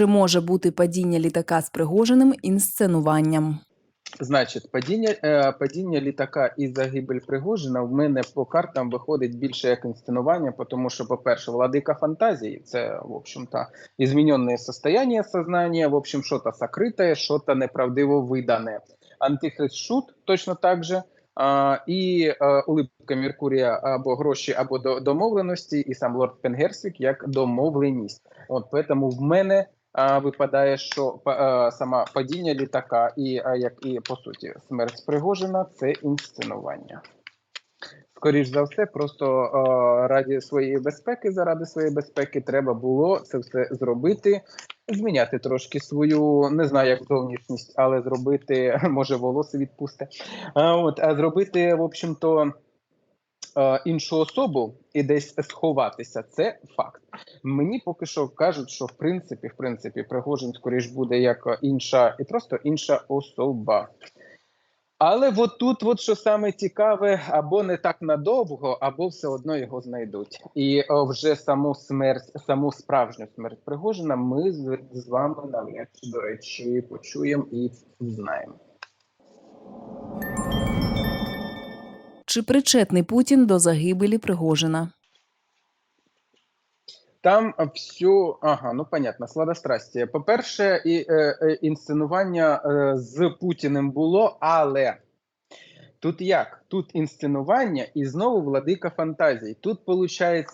Чи може бути падіння літака з Пригожиним інсценуванням? Значить, падіння, е, падіння літака і загибель Пригожина в мене по картам виходить більше як інсценування, тому що, по-перше, владика фантазії це, в общем-то, измененное состояние сознания, в общем, что-то сокрытое, что-то неправдиво видане. Антихрист шут точно так же. А, і е, улипка Меркурія або гроші, або до, домовленості, і сам лорд Пенгерсвік як домовленість. От тому в мене а, випадає, що е, сама падіння літака і як і по суті смерть Пригожина це інсценування. Скоріш за все, просто е, раді своєї безпеки, заради своєї безпеки, треба було це все зробити, зміняти трошки свою, не знаю, як зовнішність, але зробити, може, волосся відпусти. А, от, а зробити, в общем-то, е, іншу особу і десь сховатися. Це факт. Мені поки що кажуть, що в принципі, в принципі, Пригожин скоріш буде як інша, і просто інша особа. Але от тут, от що саме цікаве, або не так надовго, або все одно його знайдуть. І о, вже саму смерть, саму справжню смерть Пригожина ми з вами навряд чи, до речі, почуємо і знаємо. Чи причетний Путін до загибелі Пригожина? Там всю ага, ну понятно, сладострастя. По-перше, і, е, е, інсценування е, з Путіним було, але тут як? Тут інсценування і знову владика фантазії. Тут, виходить,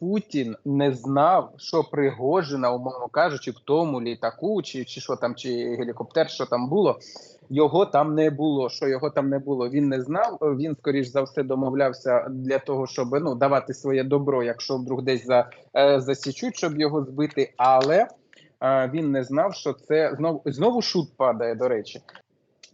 Путін не знав, що Пригожина, умовно кажучи, в тому літаку, чи, чи що там, чи гелікоптер, що там було, його там не було. Що його там не було, він не знав. Він, скоріш за все, домовлявся для того, щоб ну давати своє добро, якщо вдруг десь за, е, засічуть, щоб його збити. Але е, він не знав, що це знову знову шут падає. До речі,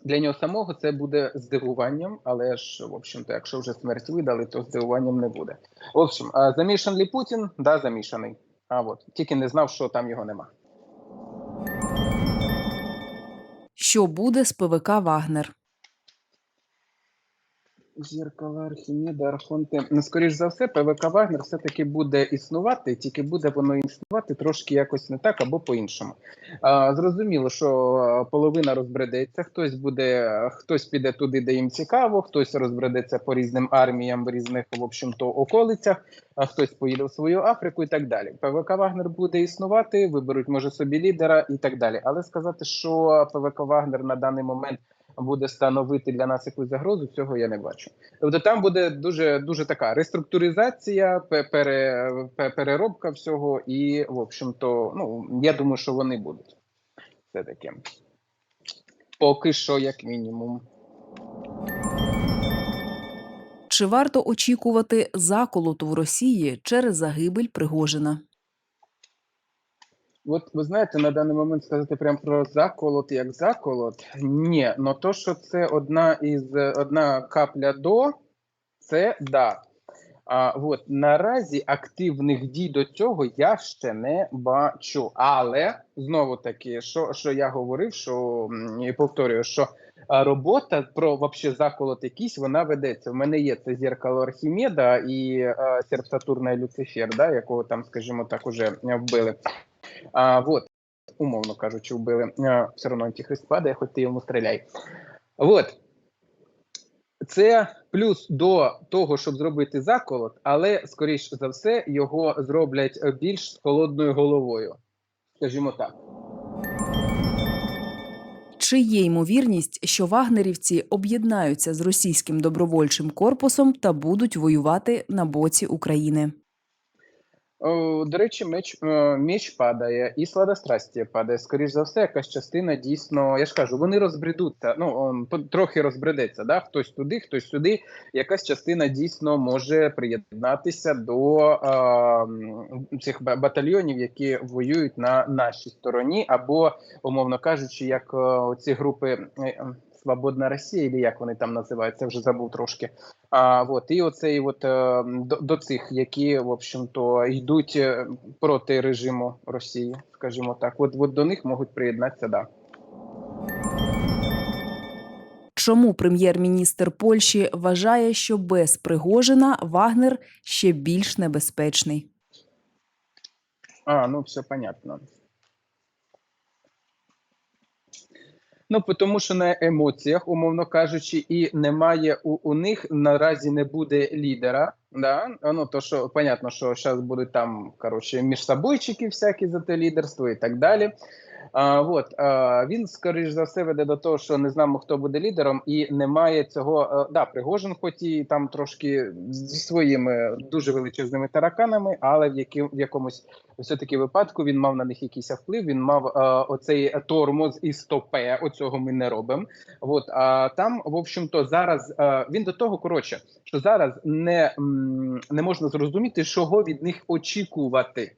для нього самого це буде здивуванням, але ж в общем-то, якщо вже смерть видали, то здивуванням не буде. В общем, замішан замішаний Путін, да, замішаний. А от тільки не знав, що там його нема. Що буде з ПВК Вагнер? Зеркала Архімеда, Архонти. Ну, скоріш за все, ПВК Вагнер все-таки буде існувати, тільки буде воно існувати трошки якось не так або по-іншому. Зрозуміло, що половина розбредеться, хтось буде, хтось піде туди, де їм цікаво, хтось розбредеться по різним арміям в різних, в общем-то, околицях, а хтось поїде в свою Африку і так далі. ПВК Вагнер буде існувати, виберуть може собі лідера і так далі. Але сказати, що ПВК Вагнер на даний момент буде становити для нас якусь загрозу, цього я не бачу. Тобто там буде дуже дуже така реструктуризація, пе- пере, переробка всього, і в общем-то, ну я думаю, що вони будуть все таки. Поки що, як мінімум. Чи варто очікувати заколоту в Росії через загибель Пригожина? От ви знаєте, на даний момент сказати прямо про заколот як заколот. Ні, но то, що це одна із одна капля до, це да. А от наразі активних дій до цього я ще не бачу. Але знову таки, що, що я говорив, що і повторюю, що робота про вообще заколот якийсь вона ведеться. В мене є це зеркало Архімеда і серп Сатурна і Люцифер, да, якого там, скажімо так, уже вбили. А, вот, умовно кажучи, вбили. А, все одно антихрист падає, хоч ти йому стріляй. Вот. Це плюс до того, щоб зробити заколот, але, скоріш за все, його зроблять більш з холодною головою. Скажімо так. Чи є ймовірність, що вагнерівці об'єднаються з російським добровольчим корпусом та будуть воювати на боці України? До речі, меч, е, меч падає, і сладострастя падає. Скоріш за все, якась частина дійсно, я ж кажу, вони розбредуться. Ну трохи розбредеться. Да? Хтось туди, хтось сюди. Якась частина дійсно може приєднатися до е, цих ба- батальйонів, які воюють на нашій стороні, або, умовно кажучи, як е, ці групи. Свободна Росія, або як вони там називаються, вже забув трошки. А, вот, і оцей от, е, до, до цих, які, в общем-то, йдуть е, проти режиму Росії, скажімо так. От, от до них можуть приєднатися, да. Чому прем'єр-міністр Польщі вважає, що без Пригожина Вагнер ще більш небезпечний? А, ну все понятно. Ну, тому що на емоціях, умовно кажучи, і немає у, у них наразі не буде лідера. Да? Ну, то що понятно, що зараз будуть там коротше, між собойчики всякі за те лідерство і так далі. А, от, а, він, скоріш за все, веде до того, що не знаємо, хто буде лідером, і немає цього. е, да, Пригожин, хоч і там трошки зі своїми дуже величезними тараканами, але в, які, в якомусь все-таки випадку він мав на них якийсь вплив. Він мав е, оцей тормоз і стопе. Оцього ми не робимо. От а там, в общем-то, зараз е, він до того коротше, що зараз не, не можна зрозуміти, чого від них очікувати.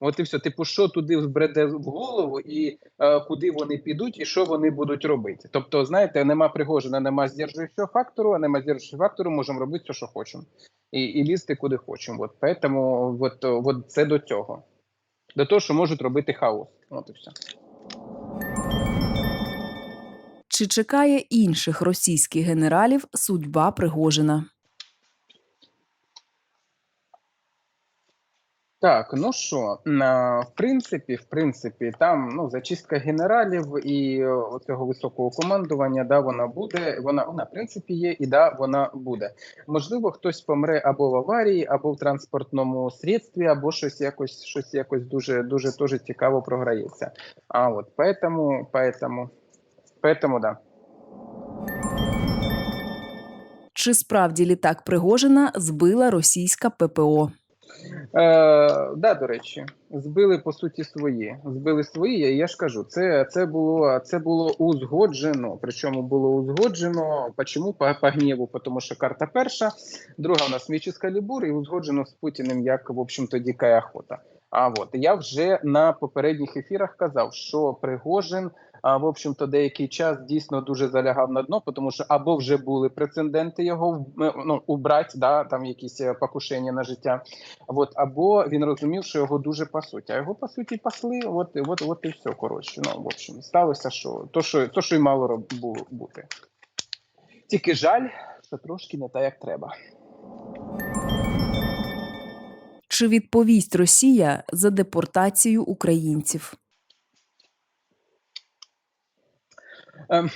От і все, типу, що туди вбреде в голову, і е, куди вони підуть, і що вони будуть робити. Тобто, знаєте, нема пригожина, нема здержуючого фактору, а нема здержуючого фактору, можемо робити все, що хочемо, і, і лізти куди хочемо. От поэтому от, от це до цього. До того, що можуть робити хаос. От і все. Чи чекає інших російських генералів судьба Пригожина? Так, ну що, на, в принципі, в принципі, там ну зачистка генералів і е, оцього високого командування, да, вона буде. Вона вона в принципі є, і да, вона буде. Можливо, хтось помре або в аварії, або в транспортному средстві, або щось якось, щось якось дуже дуже дуже цікаво програється. А от поэтому, поэтому, поэтому, да. Чи справді літак Пригожина збила російська ППО? Е, да, до речі, збили по суті свої. Збили свої. Я, ж кажу, це, це було це було узгоджено. Причому було узгоджено. Почому по, по гніву? Тому що карта перша, друга у нас міч калібур, і узгоджено з Путіним як в общем-то дика охота. А от я вже на попередніх ефірах казав, що Пригожин. А в общем-то, деякий час дійсно дуже залягав на дно, тому що або вже були прецеденти його ну, убрати, да, там якісь е, покушення на життя. От, або він розумів, що його дуже пасуть. А його по суті пасли. От, от, от і все. Коротше. Ну, в общем, сталося, що то, що, то, що й мало було бути. Тільки жаль, що трошки не так, як треба. Чи відповість Росія за депортацію українців? Ем,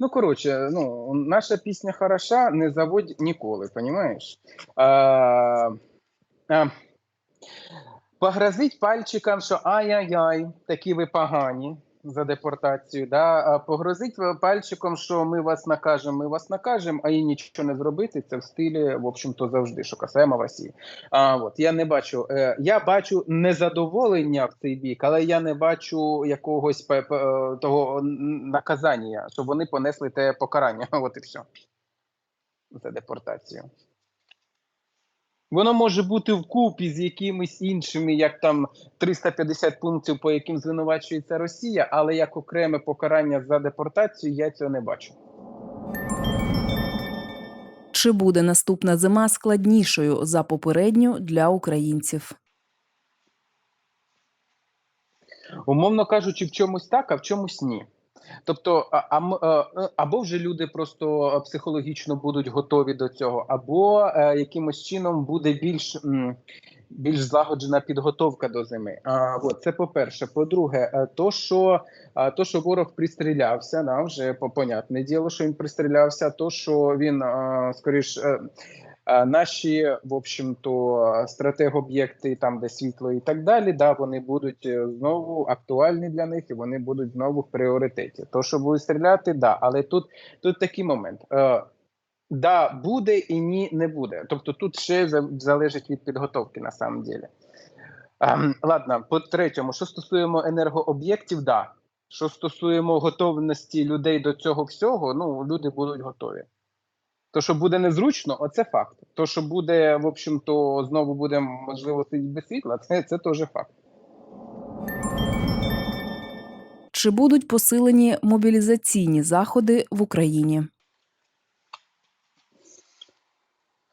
ну, коротше, ну, наша пісня хороша, не заводь ніколи, понімаєш? А, а, погрозить пальчиком, що ай-яй-яй, такі ви погані за депортацію. Да? Погрозить пальчиком, що ми вас накажемо, ми вас накажемо, а і нічого не зробити. Це в стилі, в общем-то, завжди, що касаємо Росії. А от я не бачу. Е, я бачу незадоволення в цей бік, але я не бачу якогось пе- пе- е, того наказання, щоб вони понесли те покарання. От і все. За депортацію. Воно може бути вкупі з якимись іншими, як там 350 пунктів, по яким звинувачується Росія, але як окреме покарання за депортацію, я цього не бачу. Чи буде наступна зима складнішою за попередню для українців? Умовно кажучи, в чомусь так, а в чомусь ні. Тобто, а, а, е, е, або вже люди просто психологічно будуть готові до цього, або е, якимось чином буде більш, м, більш злагоджена підготовка до зими. А, от, це по-перше. По-друге, е, то, що, а, то, що ворог пристрілявся, да, вже понятне діло, що він пристрілявся, то, що він е, скоріш. е, а Наші, в общем-то, стратегоб'єкти, там де світло і так далі, да, вони будуть е, знову актуальні для них і вони будуть знову в пріоритеті. То, що будуть стріляти, да, але тут, тут такий момент. Е, да, буде і ні, не буде. Тобто тут ще залежить від підготовки на самом деле. Ем, ладно, по третьому, що стосуємо енергооб'єктів, да. Що стосуємо готовності людей до цього всього, ну люди будуть готові. То, що буде незручно, оце факт. То, що буде, в общем-то, знову буде можливо сидіти без світла, це, це теж факт. Чи будуть посилені мобілізаційні заходи в Україні?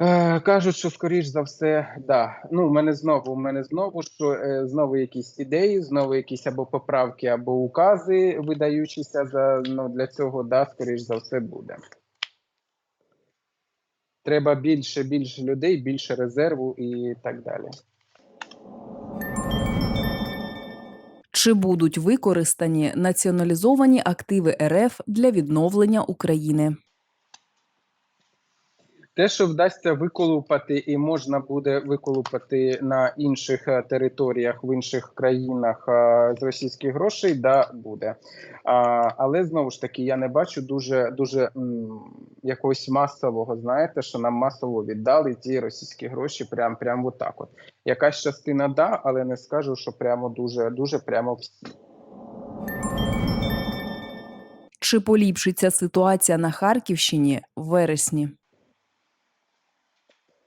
Е, кажуть, що скоріш за все, да. Ну, в мене знову, в мене знову, що е, знову якісь ідеї, знову якісь або поправки, або укази, видаючися за ну, для цього, да, скоріш за все буде. Треба більше, більше людей, більше резерву і так далі. Чи будуть використані націоналізовані активи РФ для відновлення України? Те, що вдасться виколупати, і можна буде виколупати на інших е, територіях в інших країнах е, з російських грошей, да буде. Але знову ж таки, я не бачу дуже дуже якогось масового. Знаєте, що нам масово віддали ті російські гроші, прям прям отак. От якась частина да, але не скажу, що прямо дуже дуже прямо всі. Чи поліпшиться ситуація на Харківщині в вересні?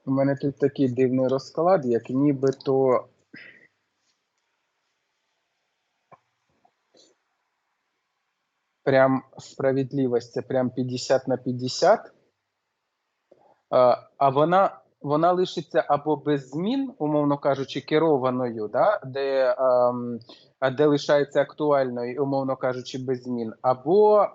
У мене тут такий дивний розклад, як нібито. Прям справедливість, це прям 50 на 50. А, вона, вона лишиться або без змін, умовно кажучи, керованою, да, де, ем, де лишається актуальною, умовно кажучи, без змін, або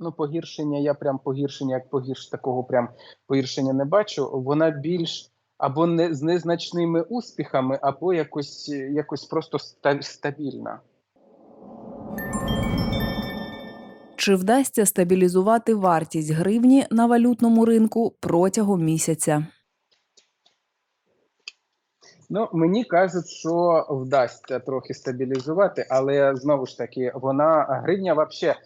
ну, погіршення, я прям погіршення, як погірш, такого прям погіршення не бачу. Вона більш або не з незначними успіхами, або якось, якось просто стабільна. Чи вдасться стабілізувати вартість гривні на валютному ринку протягом місяця? Ну, мені кажуть, що вдасться трохи стабілізувати, але знову ж таки, вона гривня вообще.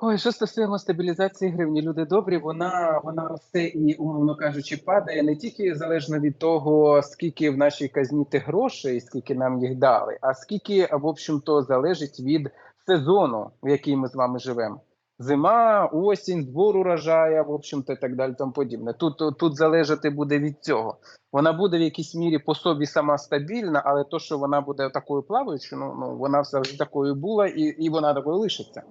Ой, що стосуємо стабілізації гривні, люди добрі, вона вона росте і, умовно кажучи, падає не тільки залежно від того, скільки в нашій казні тих грошей, скільки нам їх дали, а скільки, в общем-то, залежить від сезону, в який ми з вами живемо. Зима, осінь, збор урожая, в общем-то, і так далі, тому подібне. Тут, тут залежати буде від цього. Вона буде в якійсь мірі по собі сама стабільна, але то, що вона буде такою плаваючою, ну, ну вона завжди такою була, і, і вона такою лишиться.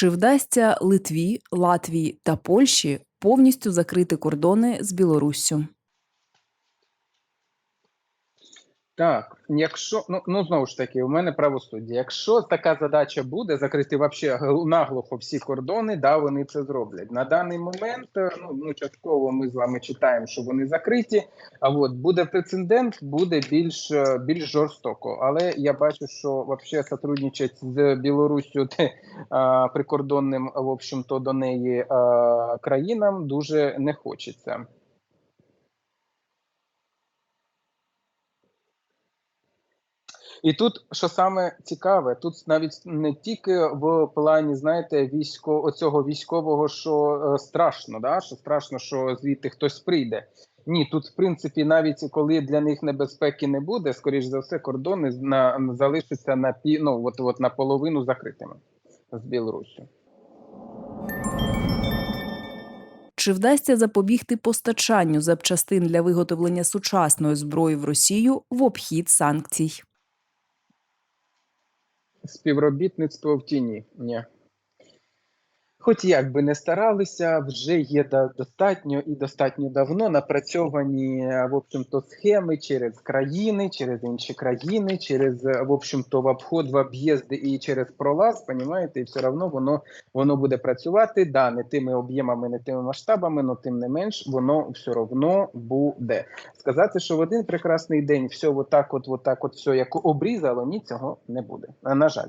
Чи вдасться Литві, Латвії та Польщі повністю закрити кордони з Білоруссю? Так, якщо ну, ну знову ж таки, у мене правосуддя. Якщо така задача буде закрити вообще гл- наглухо всі кордони, да, вони це зроблять. На даний момент е, ну, ну частково ми з вами читаємо, що вони закриті. А от буде прецедент, буде більш е, більш жорстоко. Але я бачу, що вообще сотрудничать з Білоруссю те, прикордонним, в общем-то, до неї а, країнам дуже не хочеться. І тут, що саме цікаве, тут навіть не тільки в плані, знаєте, військо оцього військового, що е, страшно, да? що страшно, що звідти хтось прийде. Ні, тут, в принципі, навіть коли для них небезпеки не буде, скоріш за все, кордони на, залишаться на пі, ну, от, от наполовину закритими з Білоруссю. Чи вдасться запобігти постачанню запчастин для виготовлення сучасної зброї в Росію в обхід санкцій? Співробітництво в тіні. Ні. Хоч як би не старалися, вже є достатньо і достатньо давно напрацьовані в общем-то схеми через країни, через інші країни, через в общем-то в обход, в об'їзди і через пролаз, понімаєте, і все одно воно воно буде працювати. Да, не тими об'ємами, не тими масштабами, але тим не менш, воно все одно буде. Сказати, що в один прекрасний день все отак, от, отак, от все як обрізало, ні, цього не буде. На жаль.